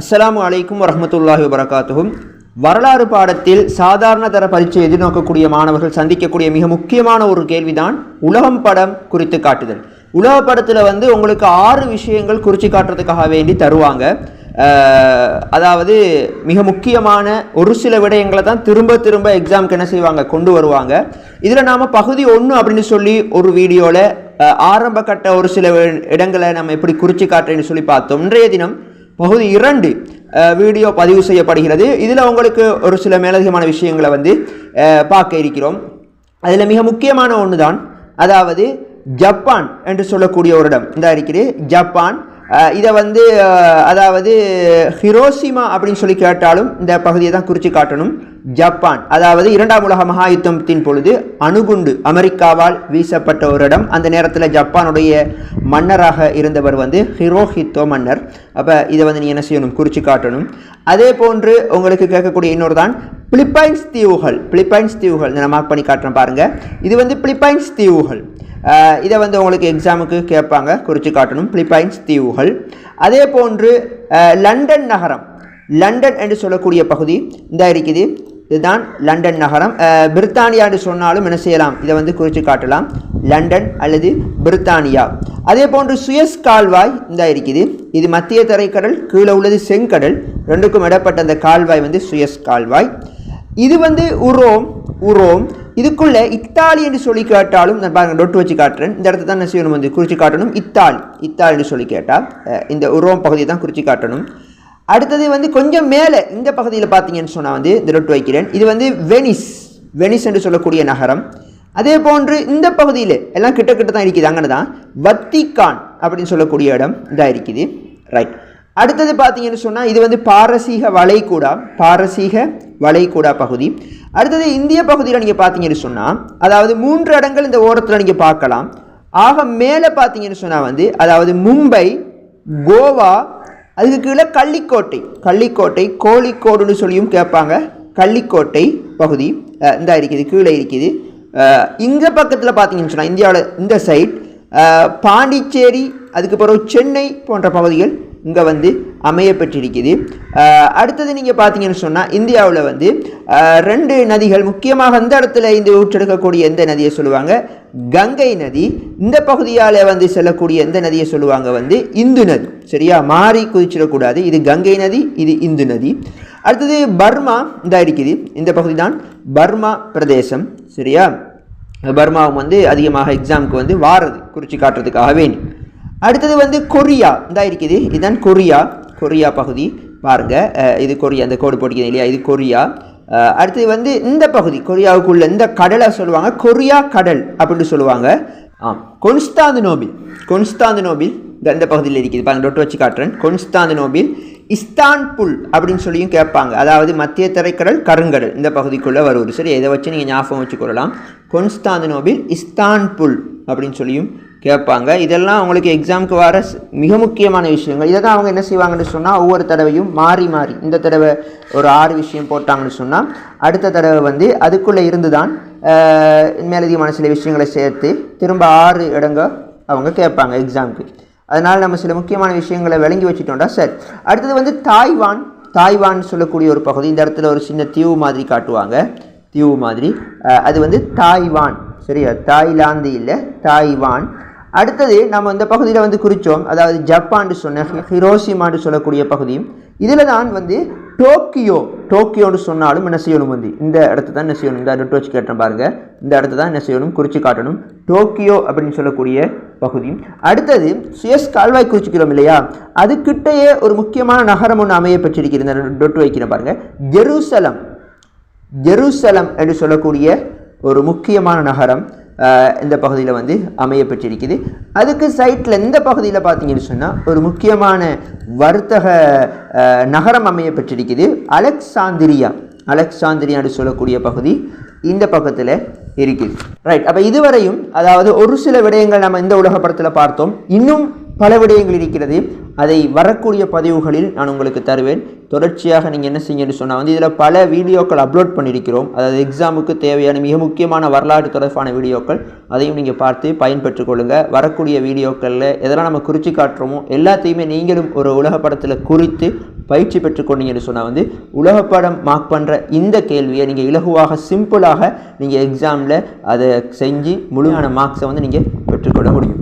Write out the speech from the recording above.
அஸ்லாம் அலைக்கும் வரமத்துல்லாஹி வரகாத்துகும் வரலாறு பாடத்தில் சாதாரண தர பரீட்சை எதிர்நோக்கக்கூடிய மாணவர்கள் சந்திக்கக்கூடிய மிக முக்கியமான ஒரு கேள்விதான் உலகம் படம் குறித்து காட்டுதல். உலக படத்தில் வந்து உங்களுக்கு ஆறு விஷயங்கள் குறித்து காட்டுறதுக்காக வேண்டி தருவாங்க. அதாவது மிக முக்கியமான ஒரு சில விடயங்களை தான் திரும்ப திரும்ப எக்ஸாம்க்கு என்ன செய்வாங்க? கொண்டு வருவாங்க. இதில் நாம் பகுதி ஒன்று அப்படின்னு சொல்லி ஒரு வீடியோவில் ஆரம்ப கட்ட ஒரு சில இடங்களை நம்ம எப்படி குறித்து காட்டுறேன்னு சொல்லி பார்த்தோம். இன்றைய தினம் பகுதி இரண்டு வீடியோ பதிவு செய்யப்படுகிறது. இதில் உங்களுக்கு ஒரு சில மேலதிகமான விஷயங்களை வந்து பார்க்க இருக்கிறோம். அதில் மிக முக்கியமான ஒன்று தான் அதாவது ஜப்பான் என்று சொல்லக்கூடிய ஒரு இடம். இந்த இருக்குது ஜப்பான். இதை வந்து அதாவது ஹிரோசிமா அப்படின்னு சொல்லி கேட்டாலும் இந்த பகுதியை தான் குறித்து காட்டணும். ஜப்பான் அதாவது இரண்டாம் உலக மகா யுத்தத்தின் பொழுது அணுகுண்டு அமெரிக்காவால் வீசப்பட்ட ஒரு இடம். அந்த நேரத்தில் ஜப்பானுடைய மன்னராக இருந்தவர் வந்து ஹிரோஹித்தோ மன்னர். அப்போ இதை வந்து நீ என்ன செய்யணும்? குறித்து காட்டணும். அதே போன்று உங்களுக்கு கேட்கக்கூடிய இன்னொரு தான் பிலிப்பைன்ஸ் தீவுகள் பிலிப்பைன்ஸ் தீவுகள். நான் மார்க் பண்ணி காட்டுறேன் பாருங்கள் இது வந்து பிலிப்பைன்ஸ் தீவுகள். இதை வந்து உங்களுக்கு எக்ஸாமுக்கு கேட்பாங்க. குறித்து காட்டணும். பிலிப்பைன்ஸ் தீவுகள். அதே போன்று லண்டன் நகரம். லண்டன் என்று சொல்லக்கூடிய பகுதி இந்த இருக்குது. இதுதான் லண்டன் நகரம். பிரித்தானியா என்று சொன்னாலும் என்ன செய்யலாம்? இதை வந்து குறித்து காட்டலாம். லண்டன் அல்லது பிரித்தானியா. அதே போன்று சுயஸ் கால்வாய் இந்த இருக்குது. இது மத்திய தரைக்கடல் கீழே உள்ளது செங்கடல். ரெண்டுக்கும் இடப்பட்ட அந்த கால்வாய் வந்து சுயஸ் கால்வாய். இது வந்து உரோம் உரோம். இதுக்குள்ளே இத்தாலி என்று சொல்லி கேட்டாலும் நான் பாருங்கள் டொட்டு வச்சு காட்டுறேன். இந்த இடத்த தான் என்ன செய்யணும் வந்து குறித்து காட்டணும். இத்தாலி இத்தாலி என்று சொல்லி கேட்டால் இந்த உரோம் பகுதியை தான் குறித்து காட்டணும். அடுத்தது வந்து கொஞ்சம் மேலே இந்த பகுதியில் பார்த்தீங்கன்னு சொன்னால் வந்து இந்த டொட்டு வைக்கிறேன். இது வந்து வெனிஸ் வெனிஸ் என்று சொல்லக்கூடிய நகரம். அதே போன்று இந்த பகுதியில் எல்லாம் கிட்ட கிட்ட தான் இருக்குது அங்கே தான் வத்திகான் அப்படின்னு சொல்லக்கூடிய இடம் இதாக இருக்குது. ரைட் அடுத்தது பார்த்தீங்கன்னு சொன்னால் இது வந்து பாரசீக வளைகுடா பாரசீக வளைகுடா பகுதி. அடுத்தது இந்திய பகுதியில் நீங்கள் பார்த்தீங்கன்னு சொன்னால் அதாவது மூன்று இடங்கள் இந்த ஓரத்தில் நீங்கள் பார்க்கலாம். ஆக மேலே பார்த்தீங்கன்னு சொன்னால் வந்து அதாவது மும்பை கோவா அதுக்கு கீழே கள்ளிக்கோட்டை. கள்ளிக்கோட்டை கோழிக்கோடுன்னு சொல்லியும் கேட்பாங்க. கள்ளிக்கோட்டை பகுதி. இந்த இருக்குது கீழே இருக்குது. இங்கே பக்கத்தில் பார்த்தீங்கன்னு சொன்னால் இந்தியாவில் இந்த சைட் பாண்டிச்சேரி அதுக்கு பிறகு சென்னை போன்ற பகுதிகள் இங்கே வந்து அமையப்பெற்றிருக்குது அடுத்தது நீங்கள் பார்த்தீங்கன்னு சொன்னால் இந்தியாவில் வந்து ரெண்டு நதிகள் முக்கியமாக இந்த இடத்துல இந்த ஊற்றெடுக்கக்கூடிய எந்த நதியை சொல்லுவாங்க? கங்கை நதி. இந்த பகுதியால் வந்து செல்லக்கூடிய எந்த நதியை சொல்லுவாங்க? வந்து இந்து நதி. சரியா? மாறி குதிச்சிடக்கூடாது. இது கங்கை நதி இது இந்து நதி. அடுத்தது பர்மா இந்த இருக்குது. இந்த பகுதி தான் பர்மா பிரதேசம். சரியா? பர்மாவும் வந்து அதிகமாக எக்ஸாமுக்கு வந்து வாரது குறித்து காட்டுறதுக்காக வேண்டி. அடுத்தது வந்து கொரியா. இதாக இருக்குது. இதுதான் கொரியா. கொரியா பகுதி. பாருங்க. இது கொரியா. இந்த கோடு போட்டிக்கிறேன் இல்லையா? இது கொரியா. அடுத்தது வந்து இந்த பகுதி. கொரியாவுக்குள்ள இந்த கடலை சொல்லுவாங்க. கொரியா கடல் அப்படின்னு சொல்லுவாங்க. ஆம் கொன்ஸ்தாந்தினோபில் கொன்ஸ்தாந்தினோபில் இந்த இந்த பகுதியில் இருக்குது. பாருங்க டொட்டு வச்சு காட்டுறேன். கொன்ஸ்தாந்தினோபில் இஸ்தான்புல் அப்படின்னு சொல்லியும் கேட்பாங்க. அதாவது மத்திய தரைக்கடல் கருங்கடல். இந்த பகுதிக்குள்ளே வருவது. சரி இதை வச்சு நீங்கள் ஞாபகம் வச்சுக்கொள்ளலாம் கொன்ஸ்தாந்தினோபில் இஸ்தான்புல் அப்படின்னு சொல்லியும் கேட்பாங்க. இதெல்லாம் அவங்களுக்கு எக்ஸாமுக்கு வர மிக முக்கியமான விஷயங்கள். இதை தான் அவங்க என்ன செய்வாங்கன்னு சொன்னால் ஒவ்வொரு தடவையும் மாறி மாறி. இந்த தடவை ஒரு ஆறு விஷயம் போட்டாங்கன்னு சொன்னால் அடுத்த தடவை வந்து அதுக்குள்ளே இருந்து தான் மேலதிகமான சில விஷயங்களை சேர்த்து திரும்ப ஆறு இடங்க அவங்க கேட்பாங்க எக்ஸாமுக்கு அதனால் நம்ம சில முக்கியமான விஷயங்களை விளங்கி வச்சுட்டோம்டா சரி. அடுத்தது வந்து தாய்வான். தாய்வான் சொல்லக்கூடிய ஒரு பகுதி இந்த இடத்துல ஒரு சின்ன தீவு மாதிரி காட்டுவாங்க. தீவு மாதிரி. அது வந்து தாய்வான். சரியா? தாய்லாந்து இல்லை தாய்வான். அடுத்தது நம்ம இந்த பகுதியில் வந்து குறித்தோம் அதாவது ஜப்பான் சொன்ன ஹிரோசிமான்னு சொல்லக்கூடிய பகுதி. இதில் தான் வந்து டோக்கியோ டோக்கியோன்னு சொன்னாலும் என்ன செய்யணும் வந்து? இந்த இடத்த தான் என்ன செய்யணும்? இந்த இடத்த வச்சு கேட்டேன் பாருங்கள் இந்த இடத்த தான் என்ன செய்யணும்? குறித்து காட்டணும். டோக்கியோ அப்படின்னு சொல்லக்கூடிய பகுதி. அடுத்தது சுயஸ் கால்வாய் குறிச்சிக்கிறோம் இல்லையா? அது கிட்டேயே ஒரு முக்கியமான நகரம் ஒன்று அமைய பெற்றிருக்கிறது. இந்த டொட்டு வைக்கிறேன் பாருங்கள் ஜெருசலம். ஜெருசலம் என்று சொல்லக்கூடிய ஒரு முக்கியமான நகரம். இந்த பகுதியில் வந்து அமைய பெற்றிருக்குது. அதுக்கு சைட்டில் இந்த பகுதியில் பார்த்தீங்கன்னு சொன்னால் ஒரு முக்கியமான வர்த்தக நகரம் அமைய பெற்றிருக்குது. அலெக்சாந்திரியா. அலெக்சாந்திரியான்னு சொல்லக்கூடிய பகுதி இந்த பக்கத்தில் இருக்குது. ரைட் அப்போ இதுவரையும் அதாவது ஒரு சில விடயங்கள் நம்ம இந்த உலக படத்தில் பார்த்தோம். இன்னும் பல விடயங்கள் இருக்கிறது. அதை வரக்கூடிய பதிவுகளில் நான் உங்களுக்கு தருவேன். தொடர்ச்சியாக நீங்கள் என்ன செய்யணும்னு சொன்னால் வந்து இதில் பல வீடியோக்கள் அப்லோட் பண்ணியிருக்கிறோம். அதாவது எக்ஸாமுக்கு தேவையான மிக முக்கியமான வரலாறு தொடர்பான வீடியோக்கள் அதையும் நீங்கள் பார்த்து பயன்பெற்று கொள்ளுங்கள் வரக்கூடிய வீடியோக்களில் எதெல்லாம் நம்ம குறித்து காட்டுறோமோ எல்லாத்தையுமே நீங்களும் ஒரு உலக படத்தில் குறித்து பயிற்சி பெற்றுக்கொண்டீங்கன்னு சொன்னால் வந்து உலகப்படம் மார்க் பண்ணுற இந்த கேள்வியை நீங்கள் இலகுவாக சிம்பிளாக நீங்கள் எக்ஸாமில் அதை செஞ்சு முழுமையான மார்க்ஸை வந்து நீங்கள் பெற்றுக்கொள்ள முடியும்.